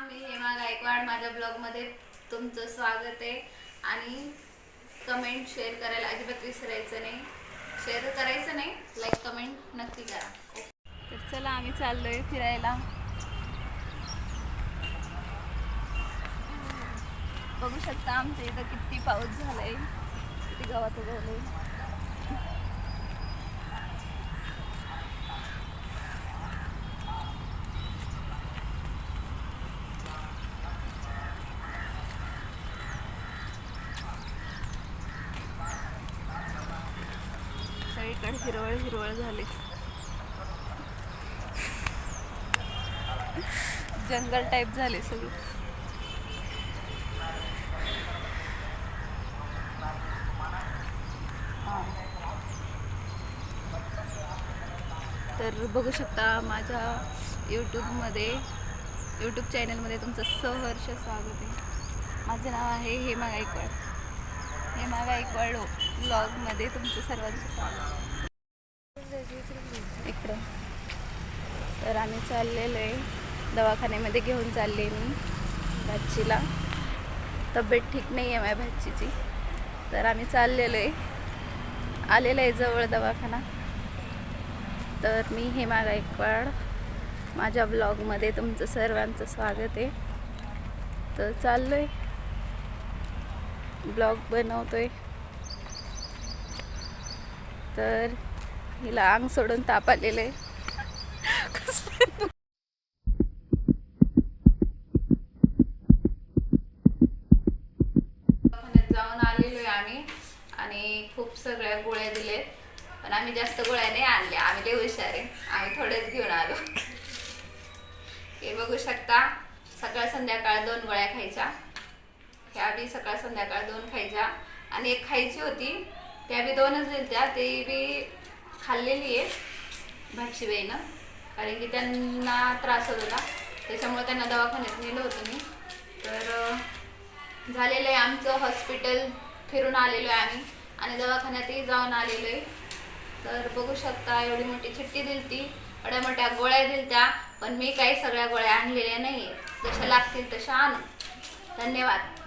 मी हेमा गायकवाड. माझ्या ब्लॉगमध्ये तुमचं स्वागत आहे. आणि कमेंट शेअर करायला अजिबात विसरायचं नाही. शेअर करायचं नाही. लाईक कमेंट नक्की करा. तर चला आम्ही चाललोय फिरायला. बघू शकता आमच्या इथं किती पाऊस झालाय. किती गवत उगवलं आहे सगळीकडे हिरवळ हिरवळ झाली. जंगल टाईप झाले सगळं. तर बघू शकता माझ्या यूट्यूबमध्ये यूट्यूब चॅनलमध्ये तुमचं सहर्ष स्वागत आहे. माझं नाव आहे हेमा गायकवाड. हेमा गायकवाड ब्लॉगमध्ये तुमचं सर्वांचं स्वागत. इकडं. तर आम्ही चाललेलो आहे. दवाखान्यामध्ये घेऊन चालले मी भाजीला तब्येत ठीक नाही आहे माझ्या भाजीची तर आम्ही चाललेलो आहे. आलेलं आहे जवळ दवाखाना. तर मी हेमा गायकवाड माझ्या ब्लॉगमध्ये तुमचं सर्वांचं स्वागत आहे. तर चाललो आहे ब्लॉग बनवतोय. तर हिला अंग सोडून ताप आलेलं आहे. जाऊन आलेलो आहे आम्ही. आणि खूप सगळ्या गोळ्या दिलेत. पण आम्ही जास्त गोळ्या नाही आणल्या. आम्ही लय हुशार आहे. आम्ही थोडेच घेऊन आलो. हे बघू शकता. सकाळ संध्याकाळ दोन गोळ्या खायच्या. ह्या बी सकाळ संध्याकाळ दोन खायच्या आणि एक खायची होती. त्या बी दोनच दिलत्या ते बी खाल्लेली आहे भाजीबाईनं कारण की त्यांना त्रास होत होता. त्याच्यामुळे त्यांना दवाखान्यात नेलं होतं मी. तर झालेलं आहे आमचं हॉस्पिटल फिरून आलेलो आहे आम्ही. आणि दवाखान्यातही जाऊन आलेलो आहे. तर बघू शकता एवढी मोठी चिठ्ठी दिलती. एवढ्या मोठ्या गोळ्या दिलत्या. पण मी काही सगळ्या गोळ्या आणलेल्या नाही जशा लागतील तशा आणू. धन्यवाद.